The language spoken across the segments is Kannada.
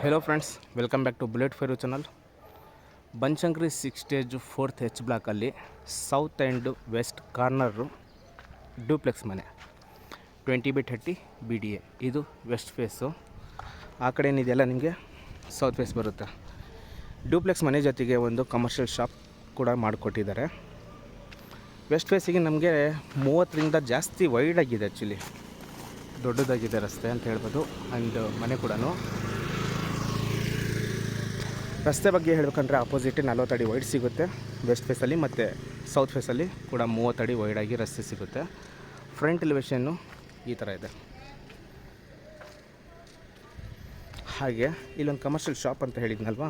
Hello friends welcome back to bullet fire channel Banashankari six stage fourth H ಬ್ಲಾಕಲ್ಲಿ south and west corner duplex ಮನೆ twenty by thirty B D A ಇದು ವೆಸ್ಟ್ ಫೇಸು ಆ ಕಡೆ ಏನಿದೆಯಲ್ಲ ನಿಮಗೆ ಸೌತ್ ಫೇಸ್ ಬರುತ್ತೆ. ಡ್ಯೂಪ್ಲೆಕ್ಸ್ ಮನೆ ಜೊತೆಗೆ ಒಂದು ಕಮರ್ಷಿಯಲ್ ಶಾಪ್ ಕೂಡ ಮಾಡಿಕೊಟ್ಟಿದ್ದಾರೆ. ವೆಸ್ಟ್ ಫೇಸಿಗೆ ನಮಗೆ ಮೂವತ್ತರಿಂದ ಜಾಸ್ತಿ ವೈಡ್ ಆಗಿದೆ ಆ್ಯಕ್ಚುಲಿ ದೊಡ್ಡದಾಗಿದೆ ರಸ್ತೆ ಅಂತ ಹೇಳ್ಬೋದು ಆ್ಯಂಡ್ ಮನೆ ಕೂಡ ರಸ್ತೆ ಬಗ್ಗೆ ಹೇಳ್ಬೇಕಂದ್ರೆ ಆಪೋಸಿಟ್ ಅಡಿ ವೈಡ್ ಸಿಗುತ್ತೆ. ವೆಸ್ಟ್ ಫೇಸಲ್ಲಿ ಮತ್ತು ಸೌತ್ ಫೇಸಲ್ಲಿ ಕೂಡ ಮೂವತ್ತಡಿ ವೈಡಾಗಿ ರಸ್ತೆ ಸಿಗುತ್ತೆ. ಫ್ರಂಟ್ ಎಲಿವೇಶನ್ನು ಈ ಥರ ಇದೆ. ಹಾಗೆ ಇಲ್ಲೊಂದು ಕಮರ್ಷಿಯಲ್ ಶಾಪ್ ಅಂತ ಹೇಳಿದ್ನಲ್ವಾ?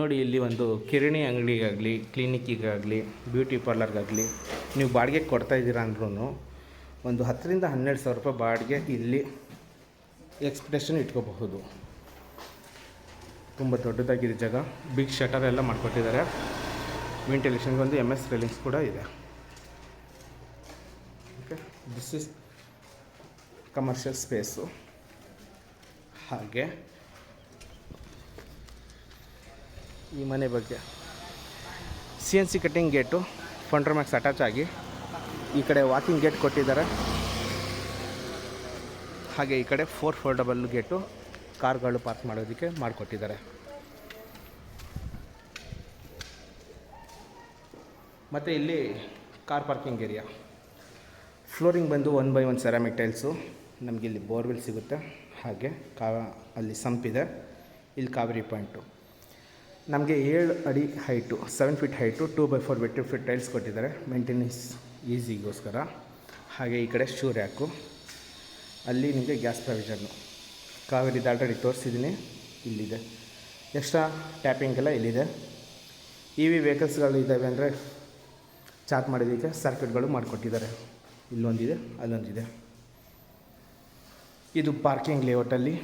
ನೋಡಿ, ಇಲ್ಲಿ ಒಂದು ಕಿರಣಿ ಅಂಗಡಿಗಾಗಲಿ ಕ್ಲಿನಿಕ್ಕಿಗಾಗಲಿ ಬ್ಯೂಟಿ ಪಾರ್ಲರ್ಗಾಗಲಿ ನೀವು ಬಾಡಿಗೆ ಕೊಡ್ತಾ ಇದ್ದೀರಾ ಅಂದ್ರೂ ಒಂದು ಹತ್ತರಿಂದ ಹನ್ನೆರಡು ಸಾವಿರ ರೂಪಾಯಿ ಬಾಡಿಗೆ ಇಲ್ಲಿ ಎಕ್ಸ್ಪೆಕ್ಟೇಷನ್ ಇಟ್ಕೋಬಹುದು. ತುಂಬ ದೊಡ್ಡದಾಗಿದೆ ಜಾಗ. ಬಿಗ್ ಶಟರ್ ಎಲ್ಲ ಮಾಡಿಕೊಟ್ಟಿದ್ದಾರೆ. ವೆಂಟಿಲೇಷನ್ಗೆ ಒಂದು ಎಂ ಎಸ್ ರೇಲಿಂಗ್ಸ್ ಕೂಡ ಇದೆ. Okay this is commercial space ಹಾಗೆ. ಈ ಮನೆ ಬಗ್ಗೆ. C N C cutting gate ಫಂಡ್ರೋಮ್ಯಾಕ್ಸ್ attach ಆಗಿ ಈ ಕಡೆ ವಾಕಿಂಗ್ ಗೇಟ್ ಕೊಟ್ಟಿದ್ದಾರೆ. ಹಾಗೆ ಈ ಕಡೆ ಫೋರ್ ಫೋಲ್ಡಬಲ್ ಗೇಟು ಕಾರ್ಗಳು ಪಾರ್ಕ್ ಮಾಡೋದಕ್ಕೆ ಮಾಡಿಕೊಟ್ಟಿದ್ದಾರೆ. ಮತ್ತು ಇಲ್ಲಿ ಕಾರ್ ಪಾರ್ಕಿಂಗ್ ಏರಿಯಾ ಫ್ಲೋರಿಂಗ್ ಬಂದು one by one ceramic tiles ನಮಗೆ ಇಲ್ಲಿ ಬೋರ್ವೆಲ್ ಸಿಗುತ್ತೆ. ಹಾಗೆ ಕಾ, ಅಲ್ಲಿ ಸಂಪಿದೆ ಇಲ್ಲಿ ಕಾವೇರಿ ಪಾಯಿಂಟು ನಮಗೆ ಏಳು ಅಡಿ height seven feet height two by four ವೆಟ್ಟಿ feet tiles ಕೊಟ್ಟಿದ್ದಾರೆ. ಮೇಂಟೆನೆನ್ಸ್ ಈಸಿಗೋಸ್ಕರ ಹಾಗೆ ಈ ಕಡೆ ಶೂ ರ್ಯಾಕು ಅಲ್ಲಿ ನಿಮಗೆ ಗ್ಯಾಸ್ ಪ್ರಾವಿಷನ್ನು ಕಾವೇರಿದು ಆಲ್ರೆಡಿ ತೋರಿಸಿದ್ದೀನಿ. ಇಲ್ಲಿದೆ. ಎಕ್ಸ್ಟ್ರಾ ಟ್ಯಾಪಿಂಗ್ ಎಲ್ಲ ಇಲ್ಲಿದೆ. ಇ ವಿ ವೆಹಿಕಲ್ಸ್ಗಳು ಇದ್ದಾವೆ ಅಂದರೆ ಚಾರ್ಜ್ ಮಾಡಿದ್ದಕ್ಕೆ ಸರ್ಕ್ಯೂಟ್ಗಳು ಮಾಡಿಕೊಟ್ಟಿದ್ದಾರೆ. ಇಲ್ಲೊಂದಿದೆ, ಅಲ್ಲೊಂದಿದೆ. ಇದು ಪಾರ್ಕಿಂಗ್ ಲೇಔಟಲ್ಲಿ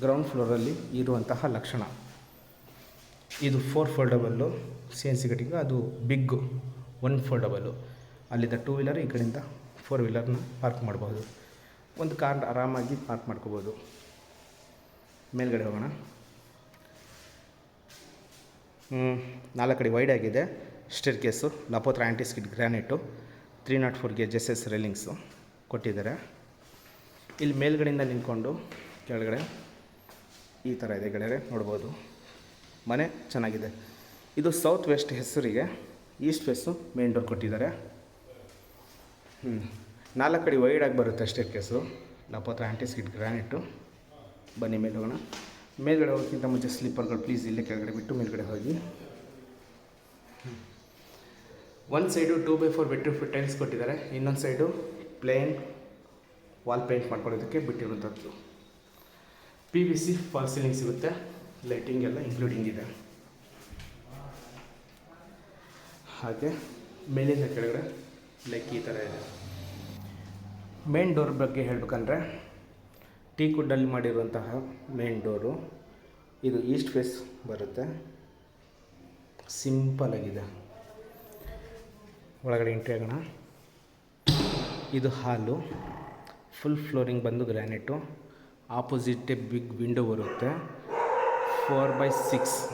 ಗ್ರೌಂಡ್ ಫ್ಲೋರಲ್ಲಿ ಇರುವಂತಹ ಲಕ್ಷಣ. ಇದು four foldable C N C ಕಟ್ಟಿಗೆ ಅದು ಬಿಗ್ಗು ಒನ್ ಫೋಲ್ಡಬಲ್ಲು ಅಲ್ಲಿದ್ದ ಟೂ ವೀಲರ್ ಈ ಕಡೆಯಿಂದ ಫೋರ್ ವೀಲರ್ನ ಪಾರ್ಕ್ ಮಾಡ್ಬೋದು. ಒಂದು ಕಾರ್ ಆರಾಮಾಗಿ ಪಾರ್ಕ್ ಮಾಡ್ಕೋಬೋದು. ಮೇಲ್ಗಡೆ ಹೋಗೋಣ. ನಾಲ್ಕು ಕಡೆ ವೈಡ್ ಆಗಿದೆ. ಸ್ಟೇರ್ ಕೇಸು ಲಪೋತ್ರ ಆ್ಯಂಟಿಸ್ಕಿಡ್ ಗ್ರ್ಯಾನೈಟು ತ್ರೀ ನಾಟ್ ಫೋರ್ಗೆ ಎಸ್ ರೇಲಿಂಗ್ಸು ಕೊಟ್ಟಿದ್ದಾರೆ. ಇಲ್ಲಿ ಮೇಲ್ಗಡೆಯಿಂದ ನಿಂತ್ಕೊಂಡು ಕೆಳಗಡೆ ಈ ಥರ ಇದೆ ಗೆಳೆಯರೆ, ನೋಡ್ಬೋದು. ಮನೆ ಚೆನ್ನಾಗಿದೆ. ಇದು ಸೌತ್ ವೆಸ್ಟ್ ಹೆಸರಿಗೆ ಈಸ್ಟ್ ವೆಸ್ಟು ಮೇನ್ ಡೋರ್ ಕೊಟ್ಟಿದ್ದಾರೆ. ಹ್ಞೂ ನಾಲ್ಕು ಕಡೆ ವೈಡಾಗಿ ಬರುತ್ತೆ ಅಷ್ಟೇ ಕೇಸು ಲಪೋತ್ರ ಸೀಟ್ ಗ್ರಾನೈಟು ಬನ್ನಿ ಮೇಲೆ ಹೋಗೋಣ. ಮೇಲ್ಗಡೆ ಹೋಗೋಕ್ಕಿಂತ ಮುಂಚೆ ಸ್ಲೀಪರ್ಗಳು ಪ್ಲೀಸ್ ಇಲ್ಲೇ ಕೆಳಗಡೆ ಬಿಟ್ಟು ಮೇಲ್ಗಡೆ ಹೋಗಿ. ಒಂದು ಸೈಡು ಟೂ ಬೈ ಫೋರ್ ಬಿಟ್ಟು ಟೈಲ್ಸ್ ಕೊಟ್ಟಿದ್ದಾರೆ. ಇನ್ನೊಂದು ಸೈಡು ಪ್ಲೇನ್ ವಾಲ್ ಪೇಂಟ್ ಮಾಡ್ಕೊಳ್ಳೋದಕ್ಕೆ ಬಿಟ್ಟಿರುವಂಥದ್ದು. P V C false ceiling ಸಿಗುತ್ತೆ. ಲೈಟಿಂಗ್ ಎಲ್ಲ ಇನ್ಕ್ಲೂಡಿಂಗ್ ಇದೆ. ಹಾಗೆ ಮೇಲಿಂದ ಕೆಳಗಡೆ ಲೈಕ್ ಈ ಥರ ಇದೆ. ಮೇನ್ ಡೋರ್ ಬಗ್ಗೆ ಹೇಳಬೇಕಂದ್ರೆ ಟೀ ಕುಡ್ಡಲ್ಲಿ ಮಾಡಿರುವಂತಹ ಮೇನ್ ಡೋರು ಇದು ಈಸ್ಟ್ ಫೇಸ್ ಬರುತ್ತೆ. ಸಿಂಪಲ್ ಆಗಿದೆ. ಒಳಗಡೆ ಎಂಟ್ರಿ ಆಗೋಣ. ಇದು ಹಾಲು ಫುಲ್ ಫ್ಲೋರಿಂಗ್ ಬಂದು ಗ್ರ್ಯಾನೆಟು ಆಪೋಸಿಟ್ ಬಿಗ್ ವಿಂಡೋ ಬರುತ್ತೆ. Four by six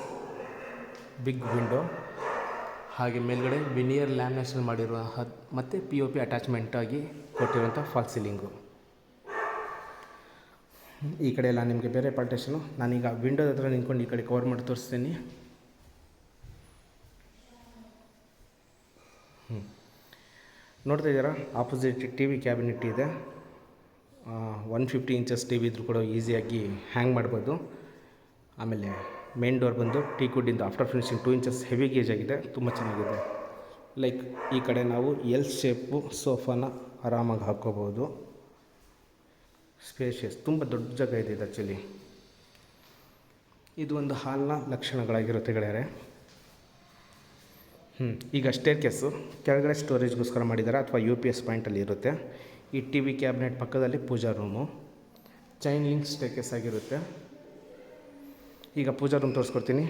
big window ಹಾಗೆ ಮೇಲ್ಗಡೆ ವಿನಿಯರ್ ಲ್ಯಾಮಿನೇಷನ್ ಮಾಡಿರುವ ಮತ್ತೆ ಪಿ ಒ ಪಿ ಅಟ್ಯಾಚ್ಮೆಂಟಾಗಿ ಕೊಟ್ಟಿರುವಂಥ ಫಾಲ್ ಸೀಲಿಂಗು ಈ ಕಡೆ ಎಲ್ಲ ನಿಮಗೆ ಬೇರೆ ಪಾರ್ಟೇಷನು ನಾನೀಗ ವಿಂಡೋದ ಹತ್ರ ನಿಂತ್ಕೊಂಡು ಈ ಕಡೆ ಕವರ್ ಮಾಡಿ ತೋರಿಸ್ತೀನಿ. ಹ್ಞೂ ನೋಡ್ತಾ ಇದ್ದೀರಾ? ಆಪೋಸಿಟ್ ಟಿ ವಿ ಕ್ಯಾಬಿನೆಟ್ ಇದೆ. One fifty inches T V ಇದ್ರೂ ಕೂಡ ಈಸಿಯಾಗಿ ಹ್ಯಾಂಗ್ ಮಾಡ್ಬೋದು. ಆಮೇಲೆ ಮೇನ್ ಡೋರ್ ಬಂದು tea ಕುಡ್ಡಿಂದ after finishing two inches heavy gauge ಆಗಿದೆ, ತುಂಬ ಚೆನ್ನಾಗಿದೆ. ಲೈಕ್ ಈ ಕಡೆ ನಾವು ಎಲ್ ಶೇಪು ಸೋಫಾನ ಆರಾಮಾಗಿ ಹಾಕ್ಕೋಬೋದು. ಸ್ಪೇಷಿಯಸ್ ತುಂಬ ದೊಡ್ಡ ಜಾಗ ಇದೆ ಇದು ಆ್ಯಕ್ಚುಲಿ ಇದು ಒಂದು ಹಾಲ್ನ ಲಕ್ಷಣಗಳಾಗಿರುತ್ತೆ ಗೆಳೆಯರೆ. ಹ್ಞೂ ಈಗ ಸ್ಟೇರ್ ಕೇಸು ಕೆಳಗಡೆ ಸ್ಟೋರೇಜ್ಗೋಸ್ಕರ ಮಾಡಿದ್ದಾರೆ ಅಥವಾ ಯು ಪಿ ಎಸ್ ಪಾಯಿಂಟಲ್ಲಿ ಇರುತ್ತೆ. ಈ ಟಿ ವಿ ಕ್ಯಾಬಿನೆಟ್ ಪಕ್ಕದಲ್ಲಿ pooja room chain link staircase ಆಗಿರುತ್ತೆ. ಈಗ ಪೂಜಾ ರೂಮ್ ತೋರಿಸ್ಕೊಡ್ತೀನಿ.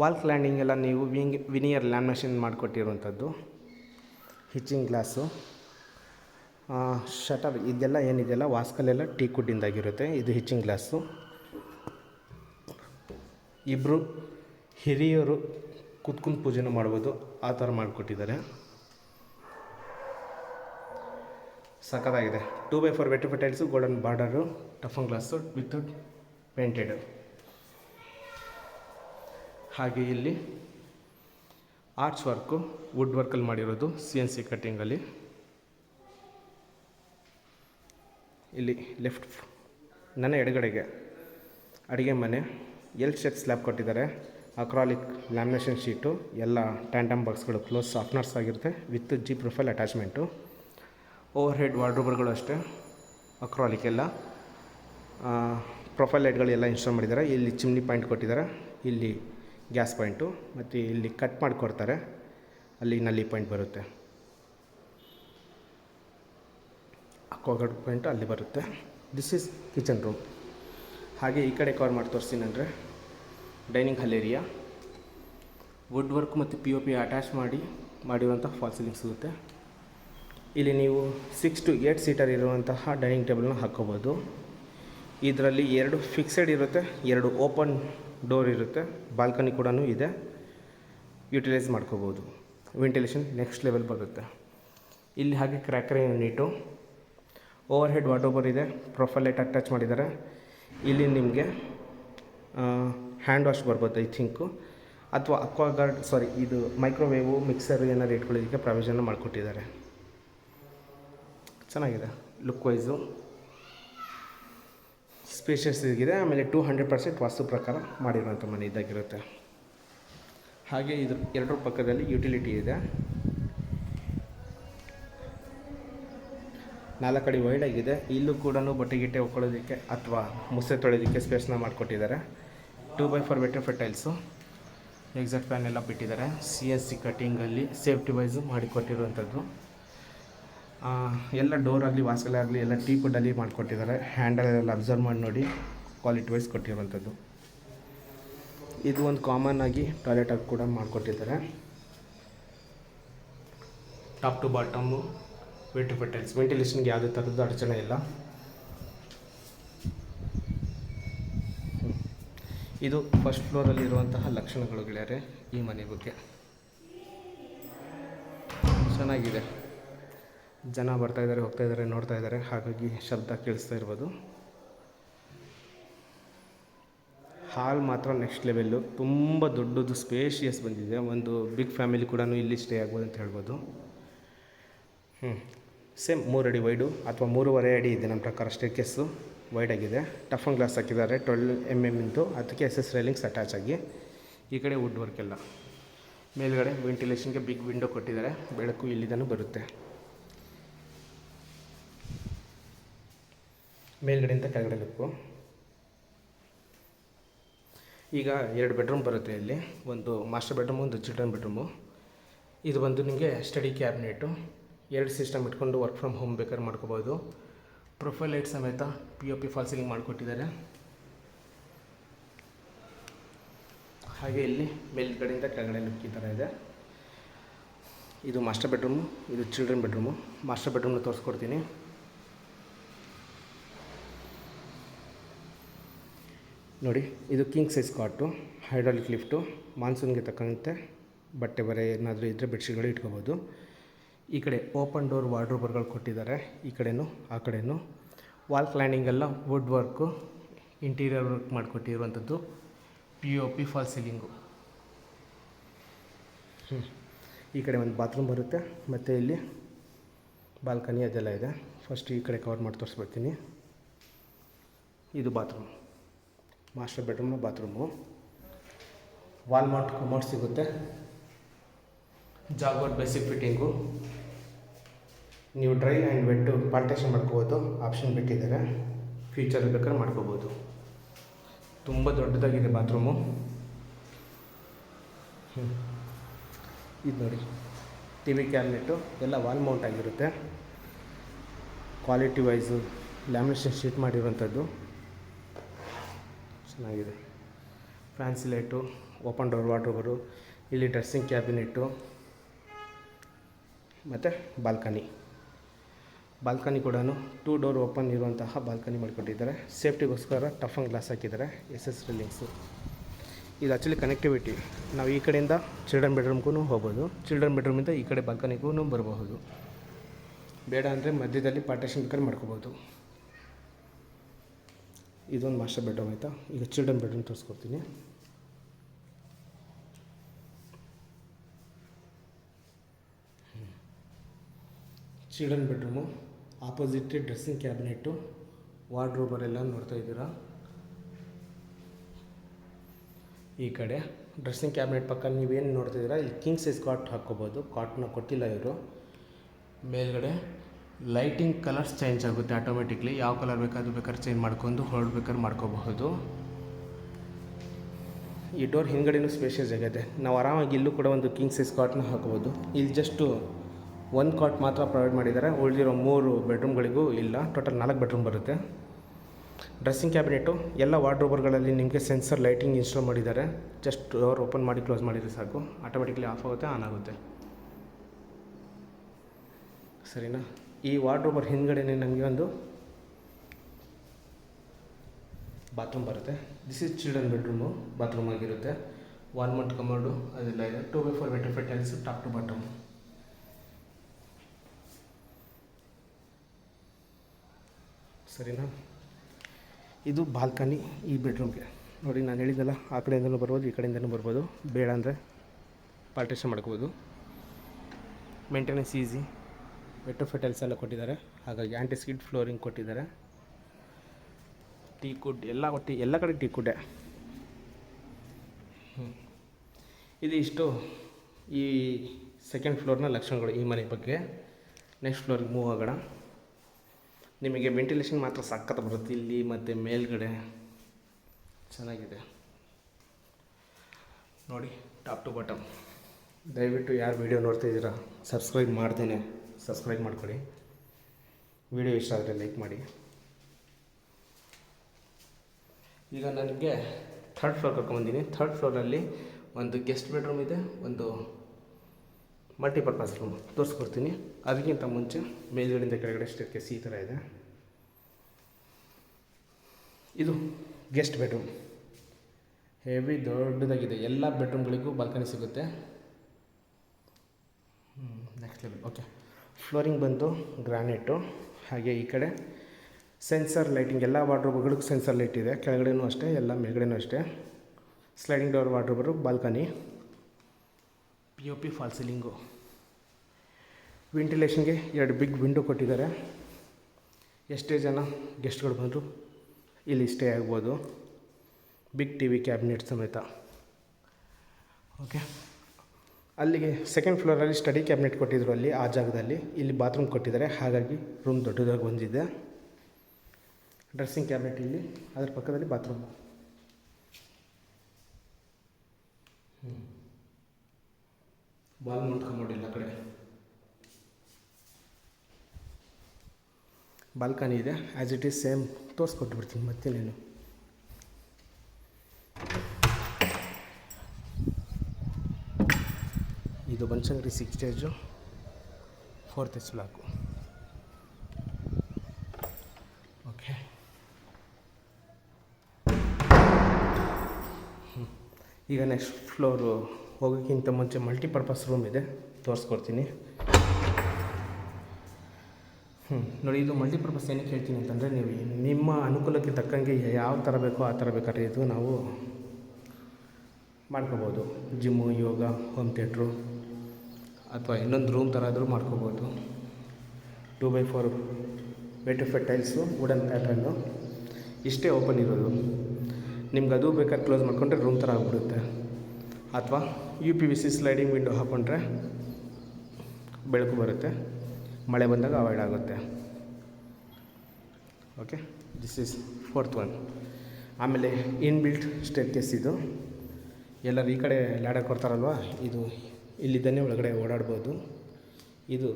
ವಾಲ್ ಕ್ಲ್ಯಾಂಡಿಂಗ್ ಎಲ್ಲ ನೀವು ವಿಂಗ್ ವಿನಿಯರ್ ಲ್ಯಾಮಿನೇಷನ್ ಮಾಡಿಕೊಟ್ಟಿರುವಂಥದ್ದು. ಹಿಚ್ಚಿಂಗ್ ಗ್ಲಾಸು ಶಟರ್ ಇದೆಲ್ಲ ಏನಿದೆಯಲ್ಲ ವಾಸ್ಕಲ್ಲೆಲ್ಲ ಟೀ ಕುಡ್ಡಿಂದಾಗಿರುತ್ತೆ. ಇದು ಹಿಚ್ಚಿಂಗ್ ಗ್ಲಾಸು ಇಬ್ಬರು ಹಿರಿಯರು ಕುತ್ಕೊಂಡು ಪೂಜೆನೂ ಮಾಡ್ಬೋದು. ಆ ಥರ ಮಾಡಿಕೊಟ್ಟಿದ್ದಾರೆ. ಸಖತ್ತಾಗಿದೆ. Two by four vitrify tiles golden border toughen glass without painted ಹಾಗೆ ಇಲ್ಲಿ ಆರ್ಟ್ಸ್ ವರ್ಕು ವುಡ್ ವರ್ಕಲ್ಲಿ ಮಾಡಿರೋದು ಸಿ ಎನ್ ಸಿ ಕಟ್ಟಿಂಗಲ್ಲಿ ಇಲ್ಲಿ ಲೆಫ್ಟ್ ನನ್ನ ಎಡಗಡೆಗೆ ಅಡುಗೆ ಮನೆ ಎಲ್ ಶೇಪ್ ಸ್ಲ್ಯಾಬ್ ಕೊಟ್ಟಿದ್ದಾರೆ. ಅಕ್ರಾಲಿಕ್ ಲ್ಯಾಮಿನೇಷನ್ ಶೀಟು ಎಲ್ಲ ಟ್ಯಾಂಟಮ್ ಬಾಕ್ಸ್ಗಳು ಕ್ಲೋಸ್ ಸಾಫ್ಟ್ನರ್ಸ್ ಆಗಿರುತ್ತೆ with G profile attachment overhead ವಾರ್ಡ್ರೋಬರ್ಗಳು ಅಷ್ಟೇ ಅಕ್ರಾಲಿಕ್ ಎಲ್ಲ. ಪ್ರೊಫೈಲ್ ಲೈಟ್ಗಳು ಎಲ್ಲ ಇನ್ಸ್ಟಾಲ್ ಮಾಡಿದ್ದಾರೆ. ಇಲ್ಲಿ ಚಿಮ್ನಿ ಪಾಯಿಂಟ್ ಕೊಟ್ಟಿದ್ದಾರೆ. ಇಲ್ಲಿ ಗ್ಯಾಸ್ ಪಾಯಿಂಟು ಮತ್ತು ಇಲ್ಲಿ ಕಟ್ ಮಾಡಿಕೊಡ್ತಾರೆ, ಅಲ್ಲಿ ನಲ್ಲಿ ಪಾಯಿಂಟ್ ಬರುತ್ತೆ. ಕೋಗಡ್ ಪಾಯಿಂಟು ಅಲ್ಲಿ ಬರುತ್ತೆ. ದಿಸ್ ಈಸ್ ಕಿಚನ್ ರೂಮ್ ಹಾಗೆ ಈ ಕಡೆ ಕವರ್ ಮಾಡಿ ತೋರಿಸ್ತೀನಿ ಅಂದರೆ dining hall area wood work ಮತ್ತು ಪಿ ಒ ಪಿ ಅಟ್ಯಾಚ್ ಮಾಡಿ ಮಾಡಿರುವಂಥ ಫಾಲ್ ಸೀಲಿಂಗ್ ಸಿಗುತ್ತೆ. ಇಲ್ಲಿ ನೀವು ಸಿಕ್ಸ್ ಟು ಏಟ್ ಸೀಟರ್ ಇರುವಂತಹ ಡೈನಿಂಗ್ ಟೇಬಲ್ನ ಹಾಕ್ಕೋಬೋದು. ಇದರಲ್ಲಿ ಎರಡು ಫಿಕ್ಸೆಡ್ ಇರುತ್ತೆ, ಎರಡು ಓಪನ್ ಡೋರ್ ಇರುತ್ತೆ, ಬಾಲ್ಕನಿ ಕೂಡ ಇದೆ. ಯುಟಿಲೈಸ್ ಮಾಡ್ಕೋಬೋದು. ವೆಂಟಿಲೇಷನ್ ನೆಕ್ಸ್ಟ್ ಲೆವೆಲ್ ಬರುತ್ತೆ. ಇಲ್ಲಿ ಹಾಗೆ ಕ್ರ್ಯಾಕರ್ ಯೂನಿಟು ಓವರ್ ಹೆಡ್ ವಾಟೋಬರ್ ಇದೆ ಪ್ರೊಫೈಲ್ ಲೈಟ್ ಅಟ್ಯಾಚ್ ಮಾಡಿದ್ದಾರೆ. ಇಲ್ಲಿ ನಿಮಗೆ ಹ್ಯಾಂಡ್ ವಾಶ್ ಬರ್ಬೋದು ಐ ಥಿಂಕು ಅಥವಾ ಅಕ್ವಾಗಾರ್ಡ್ ಸಾರಿ ಇದು ಮೈಕ್ರೋವೇವು ಮಿಕ್ಸರ್ ಏನಾದ್ರು ಇಟ್ಕೊಳ್ಳೋದಕ್ಕೆ ಪ್ರಾವಿಷನ್ ಮಾಡಿಕೊಟ್ಟಿದ್ದಾರೆ. ಚೆನ್ನಾಗಿದೆ ಲುಕ್ ವೈಸು ಸ್ಪೇಷಿಯಸ್ ಇದೆ ಆಮೇಲೆ ಟೂ ಹಂಡ್ರೆಡ್ ಪರ್ಸೆಂಟ್ ವಾಸ್ತು ಪ್ರಕಾರ ಮಾಡಿರುವಂಥ ಮನೆ ಇದ್ದಾಗಿರುತ್ತೆ ಹಾಗೆ ಇದ್ರ ಎರಡರ ಪಕ್ಕದಲ್ಲಿ ಯುಟಿಲಿಟಿ ಇದೆ. ನಾಲ್ಕು ಕಡೆ ವೈಡ್ ಆಗಿದೆ. ಇಲ್ಲೂ ಕೂಡ ಬಟ್ಟೆ ಗಿಟ್ಟೆ ಒಕ್ಕೊಳ್ಳೋದಕ್ಕೆ ಅಥವಾ ಮುಸೆ ತೊಳೆಯೋದಕ್ಕೆ ಸ್ಪೇಸ್ನ ಮಾಡಿಕೊಟ್ಟಿದ್ದಾರೆ. Two by four vitrify tiles exhaust fan ಎಲ್ಲ ಬಿಟ್ಟಿದ್ದಾರೆ. ಸಿ ಎಸ್ ಸಿ ಕಟ್ಟಿಂಗಲ್ಲಿ ಸೇಫ್ಟಿ ವೈಸು ಮಾಡಿಕೊಟ್ಟಿರುವಂಥದ್ದು. ಎಲ್ಲ ಡೋರ್ ಆಗಲಿ ವಾಸ್ಕಲ್ ಆಗಲಿ, ಎಲ್ಲ ಟೀ ಕುಡ್ಡಲ್ಲಿ ಮಾಡಿಕೊಟ್ಟಿದ್ದಾರೆ. ಹ್ಯಾಂಡಲೆಲ್ಲ ಅಬ್ಸರ್ವ್ ಮಾಡಿ ನೋಡಿ ಕ್ವಾಲಿಟಿ ವೈಸ್ ಕೊಟ್ಟಿರುವಂಥದ್ದು. ಇದು ಒಂದು ಕಾಮನ್ ಆಗಿ ಟಾಯ್ಲೆಟ್ ಆಗಿ ಕೂಡ ಮಾಡಿಕೊಟ್ಟಿದ್ದಾರೆ. ಟಾಪ್ ಟು ಬಾಟಮು ಫೆಟೈಲ್ಸ್ ವೆಂಟಿಲೇಷನ್ಗೆ ಯಾವುದೇ ಥರದ್ದು ಅಡಚಣೆ ಇಲ್ಲ. ಇದು ಫಸ್ಟ್ ಫ್ಲೋರಲ್ಲಿ ಇರುವಂತಹ ಲಕ್ಷಣಗಳು ಗೆಳೆಯರೆ, ಈ ಮನೆ ಬಗ್ಗೆ. ಚೆನ್ನಾಗಿದೆ. ಜನ ಬರ್ತಾ ಇದ್ದಾರೆ, ಹೋಗ್ತಾ ಇದ್ದಾರೆ, ನೋಡ್ತಾ ಇದ್ದಾರೆ. ಹಾಗಾಗಿ ಶಬ್ದ ಕೇಳಿಸ್ತಾ ಇರ್ಬೋದು. ಹಾಲ್ ಮಾತ್ರ ನೆಕ್ಸ್ಟ್ ಲೆವೆಲ್ಲು ತುಂಬ ದೊಡ್ಡದು ಸ್ಪೇಷಿಯಸ್ ಬಂದಿದೆ. ಒಂದು ಬಿಗ್ ಫ್ಯಾಮಿಲಿ ಕೂಡ ಇಲ್ಲಿ ಸ್ಟೇ ಆಗ್ಬೋದು ಅಂತ ಹೇಳ್ಬೋದು. ಹ್ಞೂ ಸೇಮ್ ಮೂರು ಅಡಿ ವೈಡು ಅಥವಾ ಮೂರುವರೆ ಅಡಿ ಇದೆ ನಮ್ಮ ಪ್ರಕಾರ ಸ್ಟೇಕೆಸ್ಸು ವೈಡ್ ಆಗಿದೆ. ಟಫನ್ ಗ್ಲಾಸ್ ಹಾಕಿದ್ದಾರೆ. ಟ್ವೆಲ್ ಎಂ ಎಂ ಇಂತು ಅದಕ್ಕೆ ಎಸ್ ಎಸ್ ರೈಲಿಂಗ್ಸ್ ಅಟ್ಯಾಚ್ ಆಗಿ. ಈ ಕಡೆ ವುಡ್ ವರ್ಕ್ ಎಲ್ಲ. ಮೇಲ್ಗಡೆ ವೆಂಟಿಲೇಷನ್ಗೆ ಬಿಗ್ ವಿಂಡೋ ಕೊಟ್ಟಿದ್ದಾರೆ. ಬೆಳಕು ಇಲ್ಲಿದನು ಬರುತ್ತೆ. ಮೇಲ್ಗಡೆಯಿಂದ ಕೆಳಗಡೆ ಲುಕ್ಕು ಈಗ ಎರಡು ಬೆಡ್ರೂಮ್ ಬರುತ್ತೆ ಇಲ್ಲಿ. ಒಂದು ಮಾಸ್ಟರ್ ಬೆಡ್ರೂಮು ಒಂದು ಚಿಲ್ಡ್ರನ್ ಬೆಡ್ರೂಮು ಇದು ಬಂದು ನಿಮಗೆ ಸ್ಟಡಿ ಕ್ಯಾಬಿನೆಟು ಎರಡು ಸಿಸ್ಟಮ್ ಇಟ್ಕೊಂಡು ವರ್ಕ್ ಫ್ರಮ್ ಹೋಮ್ ಬೇಕಾದ್ರೆ ಮಾಡ್ಕೋಬೋದು. ಪ್ರೊಫೈಲ್ ಲೈಟ್ ಸಮೇತ P O P false ceiling ಮಾಡಿಕೊಟ್ಟಿದ್ದಾರೆ. ಹಾಗೆ ಇಲ್ಲಿ ಮೇಲ್ಗಡೆಯಿಂದ ಕೆಳಗಡೆ ಲುಕ್ ಈ ಥರ ಇದೆ. ಇದು ಮಾಸ್ಟರ್ ಬೆಡ್ರೂಮು ಇದು ಚಿಲ್ಡ್ರನ್ ಬೆಡ್ರೂಮು ಮಾಸ್ಟರ್ ಬೆಡ್ರೂಮ್ನ ತೋರಿಸ್ಕೊಡ್ತೀನಿ. ನೋಡಿ, ಇದು king size cot hydraulic lift ಮಾನ್ಸೂನ್ಗೆ ತಕ್ಕಂತೆ ಬಟ್ಟೆ ಬರೆ ಏನಾದರೂ ಇದ್ದರೆ ಬೆಡ್ಶೀಟ್ಗಳು ಇಟ್ಕೋಬೋದು. ಈ ಕಡೆ ಓಪನ್ ಡೋರ್ ವಾರ್ಡ್ರೋಬರ್ಗಳು ಕೊಟ್ಟಿದ್ದಾರೆ. ಈ ಕಡೆಯೂ ಆ ಕಡೆಯೂ ವಾಲ್ ಕ್ಲೈನಿಂಗೆಲ್ಲ wood work interior work ಮಾಡಿಕೊಟ್ಟಿರುವಂಥದ್ದು. P O P false ceiling ಹ್ಞೂ ಈ ಕಡೆ ಒಂದು ಬಾತ್ರೂಮ್ ಬರುತ್ತೆ. ಮತ್ತು ಇಲ್ಲಿ ಬಾಲ್ಕನಿ ಅದೆಲ್ಲ ಇದೆ. ಫಸ್ಟ್ ಈ ಕಡೆ ಕವರ್ ಮಾಡಿ ತೋರಿಸ್ಬಿಡ್ತೀನಿ. ಇದು bathroom master bedroom, bathroom. Wall mount commode ಸಿಗುತ್ತೆ. ಜಾಗ್ವರ್ಡ್ ಬೇಸಿಕ್ ಫಿಟ್ಟಿಂಗು ನೀವು ಡ್ರೈ ಆ್ಯಂಡ್ ವೆಟ್ಟು ಪಾರ್ಟೇಷನ್ ಮಾಡ್ಕೋಬೋದು, ಆಪ್ಷನ್ ಬಿಟ್ಟಿದ್ದಾರೆ ಫ್ಯೂಚರ್ ಬೇಕಾದ್ರೆ ಮಾಡ್ಕೋಬೋದು. ತುಂಬ ದೊಡ್ಡದಾಗಿದೆ ಬಾತ್ರೂಮು. ಇದು ನೋಡಿ. ಟಿ ವಿ ಕ್ಯಾಬಿನೆಟು ಎಲ್ಲ ವಾಲ್ ಮೌಂಟ್ ಆಗಿರುತ್ತೆ. ಕ್ವಾಲಿಟಿ ವೈಸು ಲ್ಯಾಮಿನೇಷನ್ ಶೀಟ್ ಮಾಡಿರುವಂಥದ್ದು. ಚೆನ್ನಾಗಿದೆ. Fancy light, open door wardrobe ಇಲ್ಲಿ ಡ್ರೆಸ್ಸಿಂಗ್ ಕ್ಯಾಬಿನೆಟ್ಟು, ಮತ್ತು ಬಾಲ್ಕನಿ. ಬಾಲ್ಕನಿ ಕೂಡ ಟೂ ಡೋರ್ ಓಪನ್ ಇರುವಂತಹ ಬಾಲ್ಕನಿ ಮಾಡಿಕೊಟ್ಟಿದ್ದಾರೆ. ಸೇಫ್ಟಿಗೋಸ್ಕರ ಟಫ್ ಆ್ಯಂಡ್ ಗ್ಲಾಸ್ ಹಾಕಿದ್ದಾರೆ ಎಸ್ ಎಸ್ ರಿಲಿಂಗ್ಸು ಇದು ಆ್ಯಕ್ಚುಲಿ ಕನೆಕ್ಟಿವಿಟಿ ನಾವು ಈ ಕಡೆಯಿಂದ ಚಿಲ್ಡ್ರನ್ ಬೆಡ್ರೂಮ್ಗೂ ಹೋಗ್ಬೋದು. ಚಿಲ್ಡ್ರನ್ ಬೆಡ್ರೂಮಿಂದ ಈ ಕಡೆ ಬಾಲ್ಕನಿಗೂ ಬರಬಹುದು. ಬೇಡ ಅಂದರೆ ಮಧ್ಯದಲ್ಲಿ ಪಾರ್ಟೇಷನ್ ಬೇಕಾದ್ರೆ ಮಾಡ್ಕೋಬೋದು. ಇದೊಂದು ಮಾಸ್ಟರ್ ಬೆಡ್ರೂಮ್ ಆಯಿತಾ? ಈಗ ಚಿಲ್ಡ್ರನ್ ಬೆಡ್ರೂಮ್ ತೋರಿಸ್ಕೊಡ್ತೀನಿ. Children bedroom opposite dressing cabinet ವಾರ್ಡ್ರೋಬರೆಲ್ಲ ನೋಡ್ತಾ ಇದ್ದೀರಾ? ಈ ಕಡೆ ಡ್ರೆಸ್ಸಿಂಗ್ ಕ್ಯಾಬಿನೆಟ್ ಪಕ್ಕ ನೀವೇನು ನೋಡ್ತಿದ್ದೀರಾ ಇಲ್ಲಿ ಕಿಂಗ್ ಸೈಜ್ ಕಾಟ್ ಹಾಕ್ಕೋಬೋದು. ಕಾಟ್ನ ಕೊಟ್ಟಿಲ್ಲ ಇವರು. ಮೇಲ್ಗಡೆ ಲೈಟಿಂಗ್ ಕಲರ್ಸ್ ಚೇಂಜ್ ಆಗುತ್ತೆ ಆಟೋಮೆಟಿಕ್ಲಿ ಯಾವ ಕಲರ್ ಬೇಕಾದ್ರೂ ಬೇಕಾದ್ರೆ ಚೇಂಜ್ ಮಾಡ್ಕೊಂಡು ಹೊರಡ್ಬೇಕಾದ್ರೆ ಮಾಡ್ಕೋಬಹುದು. ಈ ಡೋರ್ ಹಿಂಗಡೆನೂ ಸ್ಪೇಷಿಯಸ್ ಆಗಿದೆ ನಾವು ಆರಾಮಾಗಿ ಇಲ್ಲೂ ಕೂಡ ಒಂದು ಕಿಂಗ್ ಸೈಜ್ ಕಾಟ್ನ ಹಾಕ್ಬೋದು. ಇಲ್ಲಿ ಜಸ್ಟು ಒಂದು ಕಾಟ್ ಮಾತ್ರ ಪ್ರೊವೈಡ್ ಮಾಡಿದ್ದಾರೆ ಉಳಿದಿರೋ ಮೂರು ಬೆಡ್ರೂಮ್ಗಳಿಗೂ ಇಲ್ಲ. ಟೋಟಲ್ ನಾಲ್ಕು ಬೆಡ್ರೂಮ್ ಬರುತ್ತೆ. ಡ್ರೆಸ್ಸಿಂಗ್ ಕ್ಯಾಬಿನೆಟು ಎಲ್ಲ ವಾರ್ಡ್ರೋಬರ್ಗಳಲ್ಲಿ ನಿಮಗೆ ಸೆನ್ಸರ್ ಲೈಟಿಂಗ್ ಇನ್ಸ್ಟಾಲ್ ಮಾಡಿದ್ದಾರೆ ಜಸ್ಟ್ ಡೋರ್ ಓಪನ್ ಮಾಡಿ ಕ್ಲೋಸ್ ಮಾಡಿದರೆ ಸಾಕು. ಆಟೋಮೆಟಿಕ್ಲಿ ಆಫ್ ಆಗುತ್ತೆ ಆನ್ ಆಗುತ್ತೆ. ಸರಿನಾ? ಈ ವಾರ್ಡ್ರೋಬರ್ ಹಿಂದ್ಗಡೆನೇ ನನಗೆ ಒಂದು ಬಾತ್ರೂಮ್ ಬರುತ್ತೆ. This is children bedroom bathroom ಆಗಿರುತ್ತೆ. ವಾಲ್ಮಟ್ ಕಮೋಡು ಅದೆಲ್ಲ ಇದೆ. ಟೂ ಬೈ ಫೋರ್ ವೆಟರ್ ಟೈಲ್ಸು ಟಾಪ್ ಟು ಬಾಟಮ್ ಸರಿನಾ? ಇದು ಬಾಲ್ಕನಿ ಈ ಬೆಡ್ರೂಮ್ಗೆ ನೋಡಿ, ನಾನು ಹೇಳಿದ್ದಲ್ಲ ಆ ಕಡೆಯಿಂದಲೂ ಬರ್ಬೋದು, ಈ ಕಡೆಯಿಂದಲೂ ಬರ್ಬೋದು. ಬೇಡ ಅಂದರೆ ಪಾರ್ಟೇಷನ್ ಮಾಡ್ಕೋಬೋದು. ಮೇಂಟೆನೆನ್ಸ್ ಈಸಿ ವೆಟರ್ ಫೆಟಲ್ಸ್ ಎಲ್ಲ ಕೊಟ್ಟಿದ್ದಾರೆ. ಹಾಗಾಗಿ ಆ್ಯಂಟಿ ಸ್ಕಿಡ್ ಫ್ಲೋರಿಂಗ್ ಕೊಟ್ಟಿದ್ದಾರೆ. ಟೀ ಕುಡ್ ಎಲ್ಲ ಕೊಟ್ಟು ಎಲ್ಲ ಕಡೆ ಟೀ ಕುಡ್ಡೆ. ಇದು ಇಷ್ಟು ಈ ಸೆಕೆಂಡ್ ಫ್ಲೋರ್ನ ಲಕ್ಷಣಗಳು ಈ ಮನೆ ಬಗ್ಗೆ. ನೆಕ್ಸ್ಟ್ ಫ್ಲೋರಿಗೆ ಮೂವ್ ಆಗೋಣ. ನಿಮಗೆ ವೆಂಟಿಲೇಷನ್ ಮಾತ್ರ ಸಕ್ಕತ್ತ ಬರುತ್ತೆ ಇಲ್ಲಿ ಮತ್ತು ಮೇಲ್ಗಡೆ. ಚೆನ್ನಾಗಿದೆ. ನೋಡಿ ಟಾಪ್ ಟು ಬಾಟಮ್ ದಯವಿಟ್ಟು ಯಾರು ವೀಡಿಯೋ ನೋಡ್ತಾ ಇದ್ದೀರಾ ಸಬ್ಸ್ಕ್ರೈಬ್ ಮಾಡ್ತೇನೆ. ಸಬ್ಸ್ಕ್ರೈಬ್ ಮಾಡ್ಕೊಳ್ಳಿ. ವಿಡಿಯೋ ಇಷ್ಟ ಆದರೆ ಲೈಕ್ ಮಾಡಿ. ಈಗ ನನಗೆ ಥರ್ಡ್ ಫ್ಲೋರ್ ಕರ್ಕೊಂಬಂದಿನಿ ಥರ್ಡ್ ಫ್ಲೋರಲ್ಲಿ ಒಂದು ಗೆಸ್ಟ್ ಬೆಡ್ರೂಮ್ ಇದೆ, ಒಂದು ಮಲ್ಟಿಪರ್ಪಸ್ ರೂಮ್ ತೋರಿಸ್ಕೊಡ್ತೀನಿ. ಅದಕ್ಕಿಂತ ಮುಂಚೆ ಮೇಲ್ಗಡೆಯಿಂದ ಕೆಳಗಡೆ ಸ್ಟೇರ್ಕೇಸ್ ಈ ಥರ ಇದೆ. ಇದು ಗೆಸ್ಟ್ ಬೆಡ್ರೂಮ್ ಹೆವಿ ದೊಡ್ಡದಾಗಿದೆ. ಎಲ್ಲ ಬೆಡ್ರೂಮ್ಗಳಿಗೂ ಬಾಲ್ಕನಿ ಸಿಗುತ್ತೆ. ನೆಕ್ಸ್ಟ್ ಲೆವೆಲ್ ಓಕೆ ಫ್ಲೋರಿಂಗ್ ಬಂದು ಗ್ರಾನೈಟು, ಹಾಗೆ ಈ ಕಡೆ ಸೆನ್ಸರ್ ಲೈಟಿಂಗ್, ಎಲ್ಲ ವಾರ್ಡ್ರೋಬ್ಗಳಿಗೂ ಸೆನ್ಸರ್ ಲೈಟ್ ಇದೆ. ಕೆಳಗಡೆನೂ ಅಷ್ಟೇ, ಎಲ್ಲ ಮೇಲ್ಗಡೆನೂ ಅಷ್ಟೇ. Sliding door wardrobe, balcony. P O P false ceiling. ವೆಂಟಿಲೇಷನ್ಗೆ ಎರಡು ಬಿಗ್ ವಿಂಡೋ ಕೊಟ್ಟಿದ್ದಾರೆ. ಎಷ್ಟೇ ಜನ ಗೆಸ್ಟ್ಗಳು ಬಂದರು ಇಲ್ಲಿ ಸ್ಟೇ ಆಗ್ಬೋದು. ಬಿಗ್ ಟಿ ವಿ ಕ್ಯಾಬಿನೆಟ್ ಸಮೇತ. ಓಕೆ? ಅಲ್ಲಿಗೆ ಸೆಕೆಂಡ್ ಫ್ಲೋರಲ್ಲಿ ಸ್ಟಡಿ ಕ್ಯಾಬಿನೆಟ್ ಕೊಟ್ಟಿದ್ರು ಅಲ್ಲಿ, ಆ ಜಾಗದಲ್ಲಿ. ಇಲ್ಲಿ ಬಾತ್ರೂಮ್ ಕೊಟ್ಟಿದ್ದಾರೆ. ಹಾಗಾಗಿ ರೂಮ್ ದೊಡ್ಡದಾಗಿ ಬಂದಿದೆ ಡ್ರೆಸ್ಸಿಂಗ್ ಕ್ಯಾಬಿನೆಟ್ ಇಲ್ಲಿ. ಅದರ ಪಕ್ಕದಲ್ಲಿ ಬಾತ್ರೂಮ್ ಬಾಲ್ ನೋಡ್ಕೊಂಬೋಡಿಲ್ಲ ಇಲ್ಲ ಕಡೆ. ಬಾಲ್ಕನಿ ಇದೆ. ಆ್ಯಸ್ ಇಟ್ ಈಸ್ ಸೇಮ್ ತೋರಿಸ್ಕೊಟ್ಬಿಡ್ತೀನಿ ಮತ್ತೇನೇನು ಇದು Banashankari six stage. Fourth S block okay ಈಗ ನೆಕ್ಸ್ಟ್ ಫ್ಲೋರು ಹೋಗೋಕ್ಕಿಂತ ಮುಂಚೆ ಮಲ್ಟಿಪರ್ಪಸ್ ರೂಮ್ ಇದೆ. ತೋರಿಸ್ಕೊಡ್ತೀನಿ. ಹ್ಞೂ ನೋಡಿ, ಇದು ಮಲ್ಟಿಪರ್ಪಸ್ ಏನಕ್ಕೆ ಹೇಳ್ತೀನಿ ಅಂತಂದರೆ, ನೀವು ನಿಮ್ಮ ಅನುಕೂಲಕ್ಕೆ ತಕ್ಕಂಗೆ ಯಾವ ಥರ ಬೇಕೋ ಆ ಥರ ಬೇಕಾದ್ರೆ ಇದು ನಾವು ಮಾಡ್ಕೋಬೋದು. ಜಿಮ್ಮು ಯೋಗ ಹೋಮ್ ಥಿಯೇಟ್ರು ಅಥವಾ ಇನ್ನೊಂದು ರೂಮ್ ಥರ ಆದರೂ ಮಾಡ್ಕೋಬೋದು two by four vitrified tiles wooden pattern ಇಷ್ಟೇ ಓಪನ್ ಇರೋದು. ನಿಮ್ಗೆ ಅದು ಬೇಕಾದ್ರೆ ಕ್ಲೋಸ್ ಮಾಡಿಕೊಂಡ್ರೆ ರೂಮ್ ಥರ ಆಗ್ಬಿಡುತ್ತೆ. ಅಥವಾ U P V C sliding window ಹಾಕ್ಕೊಂಡ್ರೆ ಬೆಳಕು ಬರುತ್ತೆ. ಮಳೆ ಬಂದಾಗ ಅವಾಯ್ಡ್ ಆಗುತ್ತೆ. Okay this is fourth one ಆಮೇಲೆ ಇನ್ಬಿಲ್ಟ್ ಸ್ಟೇರ್ ಕೇಸ್ ಇದು. ಎಲ್ಲರೂ ಈ ಕಡೆ ಲ್ಯಾಡರ್ ಕೊಡ್ತಾರಲ್ವ? ಇದು ಇಲ್ಲಿದ್ದಾನೆ ಒಳಗಡೆ ಓಡಾಡ್ಬೋದು. ಇದು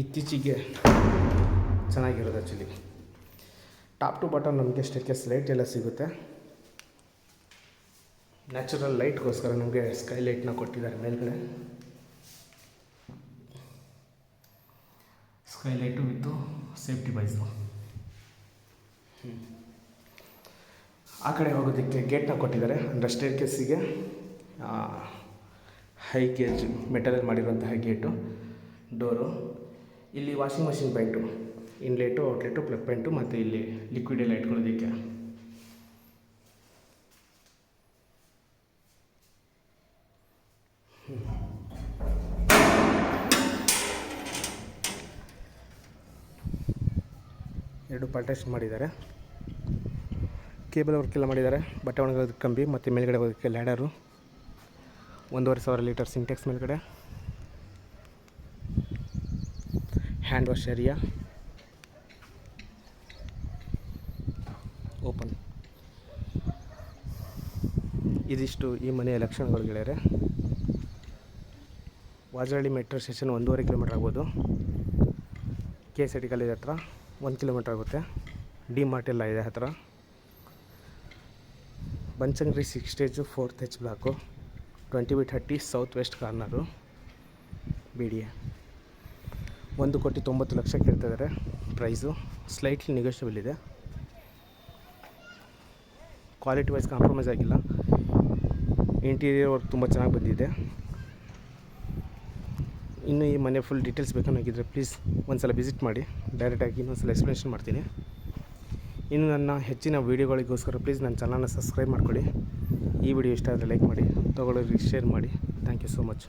ಇತ್ತೀಚೆಗೆ ಚೆನ್ನಾಗಿರೋದು ಆ್ಯಕ್ಚುಲಿ ಟಾಪ್ ಟು ಬಾಟಮ್ ನಮಗೆ ಸ್ಟೇರ್ ಕೇಸ್ ಲೈಟ್ ಎಲ್ಲ ಸಿಗುತ್ತೆ. ನ್ಯಾಚುರಲ್ ಲೈಟ್ಗೋಸ್ಕರ ನಮಗೆ ಸ್ಕೈ ಲೈಟ್ನ ಕೊಟ್ಟಿದ್ದಾರೆ ಮೇಲ್ಗಡೆ. Sky light with safety wise ಆ ಕಡೆ ಹೋಗೋದಕ್ಕೆ ಗೇಟ್ನ ಕೊಟ್ಟಿದ್ದಾರೆ. ಅಂದರೆ ಸ್ಟೇರ್ ಕೇಸಿಗೆ ಹೈ ಗೇಜ್ ಮೆಟಲಲ್ಲಿ ಮಾಡಿರುವಂತಹ ಗೇಟು ಡೋರು ಇಲ್ಲಿ washing machine point inlet outlet plug point ಮತ್ತು ಇಲ್ಲಿ ಲಿಕ್ವಿಡ್ ಎಲ್ಲ ಇಟ್ಕೊಳ್ಳೋದಕ್ಕೆ ಎರಡು ಪಾರ್ಟೇಷನ್ ಮಾಡಿದ್ದಾರೆ. ಕೇಬಲ್ ವರ್ಕ್ ಎಲ್ಲ ಮಾಡಿದ್ದಾರೆ. ಬಟ್ಟೆ ಒಣಗೋದಕ್ಕೆ ಕಂಬಿ, ಮತ್ತು ಮೇಲ್ಗಡೆ ಹೋಗೋದಕ್ಕೆ ಲ್ಯಾಡರು ಒಂದೂವರೆ ಸಾವಿರ ಲೀಟರ್ ಸಿಂಟೆಕ್ಸ್ ಮೇಲ್ಗಡೆ. Hand wash area. ಓಪನ್. ಇದಿಷ್ಟು ಈ ಮನೆಯ ಲಕ್ಷಣಗಳು ಗೆಳೆಯರೆ. ವಾಜರಳ್ಳಿ ಮೆಟ್ರೋ ಸ್ಟೇಷನ್ ಒಂದೂವರೆ ಕಿಲೋಮೀಟ್ರ್ ಆಗ್ಬೋದು. ಕೆ ಎಸ್ ಟಿ ಕಾಲೇಜ್ ಹತ್ರ ಒಂದು ಕಿಲೋಮೀಟ್ರ್ ಆಗುತ್ತೆ. ಡಿ ಮಾರ್ಟ್ ಎಲ್ಲ ಇದೆ ಹತ್ತಿರ Banashankari six stage, fourth H block. Twenty by thirty south west corner B D A. ಒಂದು ಕೋಟಿ ತೊಂಬತ್ತು ಲಕ್ಷ ಕೇಳ್ತಿದ್ದಾರೆ ಪ್ರೈಸು. ಸ್ಲೈಟ್ಲಿ ನೆಗೋಷಿಯಬಲ್ ಇದೆ. ಕ್ವಾಲಿಟಿ ವೈಸ್ ಕಾಂಪ್ರಮೈಸ್ ಆಗಿಲ್ಲ. ಇಂಟೀರಿಯರ್ ವರ್ಕ್ ತುಂಬ ಚೆನ್ನಾಗಿ ಬಂದಿದೆ. ಇನ್ನು ಈ ಮನೆ ಫುಲ್ ಡೀಟೇಲ್ಸ್ ಬೇಕನ್ನಾಗಿದ್ದರೆ ಪ್ಲೀಸ್ ಒಂದು ಸಲ ವಿಸಿಟ್ ಮಾಡಿ. ಡೈರೆಕ್ಟಾಗಿ ಇನ್ನೊಂದು ಸಲ ಎಕ್ಸ್ಪ್ಲನೇಷನ್ ಮಾಡ್ತೀನಿ. ಇನ್ನು ನನ್ನ ಹೆಚ್ಚಿನ ವೀಡಿಯೋಗಳಿಗೋಸ್ಕರ ಪ್ಲೀಸ್ ನನ್ನ ಚಾನಲ್ನ ಸಬ್ಸ್ಕ್ರೈಬ್ ಮಾಡ್ಕೊಳ್ಳಿ. ಈ ವಿಡಿಯೋ ಇಷ್ಟ ಆದರೆ ಲೈಕ್ ಮಾಡಿ ತೊಗೊಳ್ಳೋರಿಗೆ ಶೇರ್ ಮಾಡಿ. Thank you so much